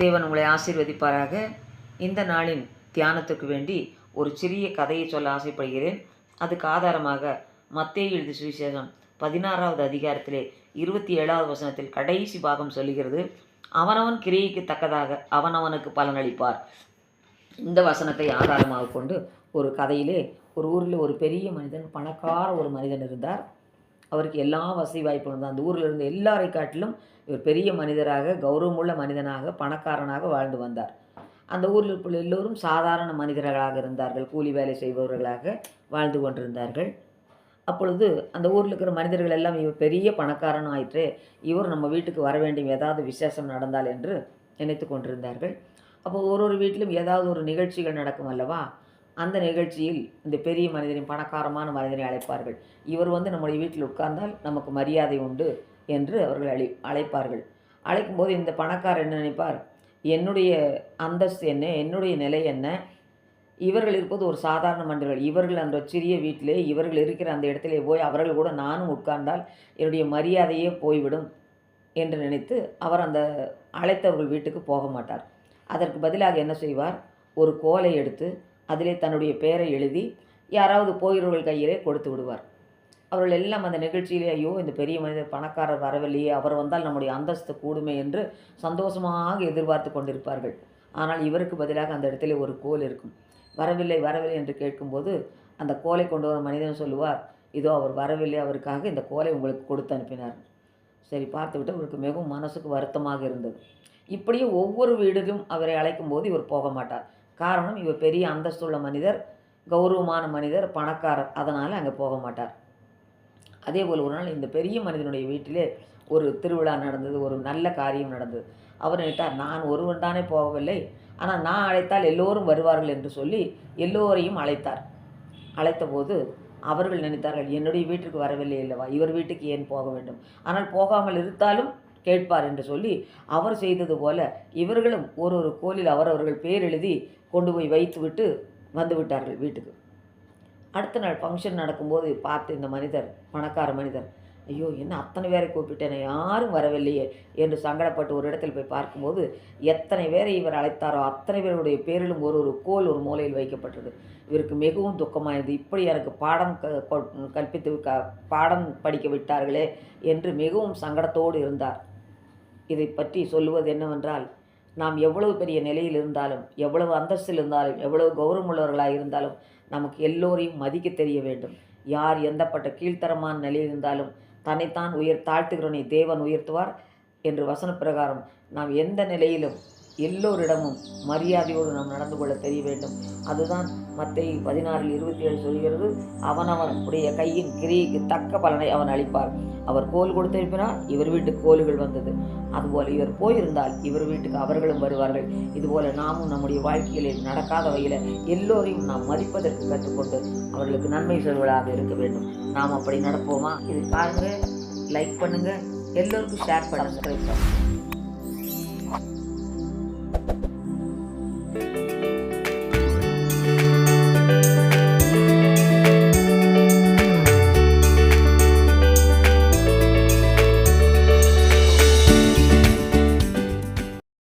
தேவன் உங்களை ஆசீர்வதிப்பாராக. இந்த நாளின் தியானத்துக்கு வேண்டி ஒரு சிறிய கதையை சொல்ல ஆசைப்படுகிறேன். அதுக்கு ஆதாரமாக மத்திய எழுதி சுவிசேஷம் பதினாறாவது அதிகாரத்திலே இருபத்தி ஏழாவது வசனத்தில் கடைசி பாகம் சொல்லுகிறது. அவனவன் கிரியைக்கு தக்கதாக அவனவனுக்கு பலனளிப்பார். இந்த வசனத்தை ஆதாரமாக கொண்டு ஒரு கதையிலே ஒரு ஊரில் ஒரு பெரிய மனிதன் பணக்கார ஒரு மனிதன் இருந்தார். அவருக்கு எல்லா வசதி வாய்ப்பும் இருந்தது அந்த ஊரில் இருந்த எல்லாரை காட்டிலும் இவர் பெரிய மனிதராக கௌரவமுள்ள மனிதனாக பணக்காரனாக வாழ்ந்து வந்தார். அந்த ஊரில் இருப்ப எல்லோரும் சாதாரண மனிதர்களாக இருந்தார்கள் கூலி வேலை செய்பவர்களாக வாழ்ந்து கொண்டிருந்தார்கள். அப்பொழுது அந்த ஊரில் இருக்கிற மனிதர்கள் எல்லாம் இவர் பெரிய பணக்காரன் ஆயிற்று இவர் நம்ம வீட்டுக்கு வர வேண்டிய ஏதாவது விசேஷம் நடந்தால் என்று நினைத்து கொண்டிருந்தார்கள். அப்போ ஒரு ஒரு வீட்டிலும் ஏதாவது ஒரு நிகழ்ச்சிகள் நடக்கும் அல்லவா? அந்த நிகழ்ச்சியில் இந்த பெரிய மனிதனின் பணக்காரமான மனிதனை அழைப்பார்கள். இவர் வந்து நம்முடைய வீட்டில் உட்கார்ந்தால் நமக்கு மரியாதை உண்டு. என்று அவர்கள் அழை அழைப்பார்கள். அழைக்கும்போது இந்த பணக்காரர் என்ன நினைப்பார்? என்னுடைய அந்தஸ்து என்ன? என்னுடைய நிலை என்ன? இவர்கள் இருப்பது ஒரு சாதாரண மனிதர்கள். இவர்கள் அந்த சிறிய வீட்டிலே இவர்கள் இருக்கிற அந்த இடத்திலே போய் அவர்கள் கூட நானும் உட்கார்ந்தால் என்னுடைய மரியாதையே போய்விடும் என்று நினைத்து அவர் அந்த அழைத்தவர்கள் வீட்டுக்கு போக மாட்டார். அதற்கு பதிலாக என்ன செய்வார்? ஒரு கோலை எடுத்து அதிலே தன்னுடைய பெயரை எழுதி யாராவது போகிறவர்கள் கையிலே கொடுத்து விடுவார். அவர்கள் எல்லாம் அந்த நிகழ்ச்சியிலே ஐயோ இந்த பெரிய மனிதர் பணக்காரர் வரவில்லையே அவர் வந்தால் நம்முடைய அந்தஸ்து கூடுமே என்று சந்தோஷமாக எதிர்பார்த்து கொண்டிருப்பார்கள். ஆனால் இவருக்கு பதிலாக அந்த இடத்துல ஒரு கோல் இருக்கும். வரவில்லை வரவில்லை என்று கேட்கும்போது அந்த கோலை கொண்டு வர மனிதன் சொல்லுவார் இதோ அவர் வரவில்லை அவருக்காக இந்த கோலை உங்களுக்கு கொடுத்து அனுப்பினார். சரி பார்த்துவிட்டு அவருக்கு மிகவும் மனசுக்கு வருத்தமாக இருந்தது. இப்படியே ஒவ்வொரு வீடிலும் அவரை அழைக்கும் போது இவர் போக மாட்டார். காரணம் இவர் பெரிய அந்தஸ்துள்ள மனிதர் கௌரவமான மனிதர் பணக்காரர். அதனால் அங்கே போக மாட்டார். அதே போல் ஒரு நாள் இந்த பெரிய மனிதனுடைய வீட்டிலே ஒரு திருவிழா நடந்தது ஒரு நல்ல காரியம் நடந்தது. அவர் நினைத்தார் நான் ஒருவன் தானே போகவில்லை. ஆனால் நான் அழைத்தால் எல்லோரும் வருவார்கள் என்று சொல்லி எல்லோரையும் அழைத்தார். அழைத்தபோது அவர்கள் நினைத்தார்கள் என்னுடைய வீட்டுக்கு வரவில்லை அல்லவா? இவர் வீட்டுக்கு ஏன் போக வேண்டும்? ஆனால் போகாமல் இருந்தாலும் கேட்பார் என்று சொல்லி அவர் செய்தது போல இவர்களும் ஒரு ஒரு கோலில் அவரவர்கள் பேர் எழுதி கொண்டு போய் வைத்துவிட்டு வந்துவிட்டார்கள் வீட்டுக்கு. அடுத்த நாள் ஃபங்க்ஷன் நடக்கும்போது பார்த்து இந்த மனிதர் பணக்கார மனிதர் ஐயோ என்ன அத்தனை பேரை கூப்பிட்டேனே யாரும் வரவில்லையே என்று சங்கடப்பட்டு ஒரு இடத்தில் போய் பார்க்கும்போது எத்தனை பேரை இவர் அழைத்தாரோ அத்தனை பேருடைய பேரிலும் ஒரு ஒரு கோல் ஒரு மூலையில் வைக்கப்பட்டது. இவருக்கு மிகவும் துக்கமாயிருது இப்படி எனக்கு பாடம் க கொ- கற்பித்து க பாடம் படிக்க விட்டார்களே என்று மிகவும் சங்கடத்தோடு இருந்தார். இதை பற்றி சொல்லுவது என்னவென்றால் நாம் எவ்வளவு பெரிய நிலையில் இருந்தாலும் எவ்வளவு அந்தஸ்தில் இருந்தாலும் எவ்வளவு கௌரவமுள்ளவர்களாக இருந்தாலும் நமக்கு எல்லோரையும் மதிக்க தெரிய வேண்டும். யார் எந்தப்பட்ட கீழ்த்தரமான நிலையில் இருந்தாலும் தன்னைத்தான் உயர் தாழ்த்துகிறவனை தேவன் உயர்த்துவார் என்று வசன பிரகாரம் நாம் எந்த நிலையிலும் எல்லோரிடமும் மரியாதையோடு நாம் நடந்து கொள்ள தெரிய வேண்டும். அதுதான் மத்திய பதினாறில் இருபத்தி ஏழு சொல்கிறது. அவனவன் உடைய கையின் கிரியைக்கு தக்க பலனை அவன் அளிப்பார். அவர் கோல் கொடுத்திருப்பினால் இவர் வீட்டுக்கு கோல்கள் வந்தது. அதுபோல இவர் போயிருந்தால் இவர் வீட்டுக்கு அவர்களும் வருவார்கள். இதுபோல நாமும் நம்முடைய வாழ்க்கையில் நடக்காத வகையில் எல்லோரையும் நாம் மதிப்பதற்கு கற்றுக்கொண்டு அவர்களுக்கு நன்மை சொல்வதாக இருக்க வேண்டும். நாம் அப்படி நடப்போமா? இது பாருங்க லைக் பண்ணுங்க. எல்லோருக்கும் ஷேர் பண்ணுங்க.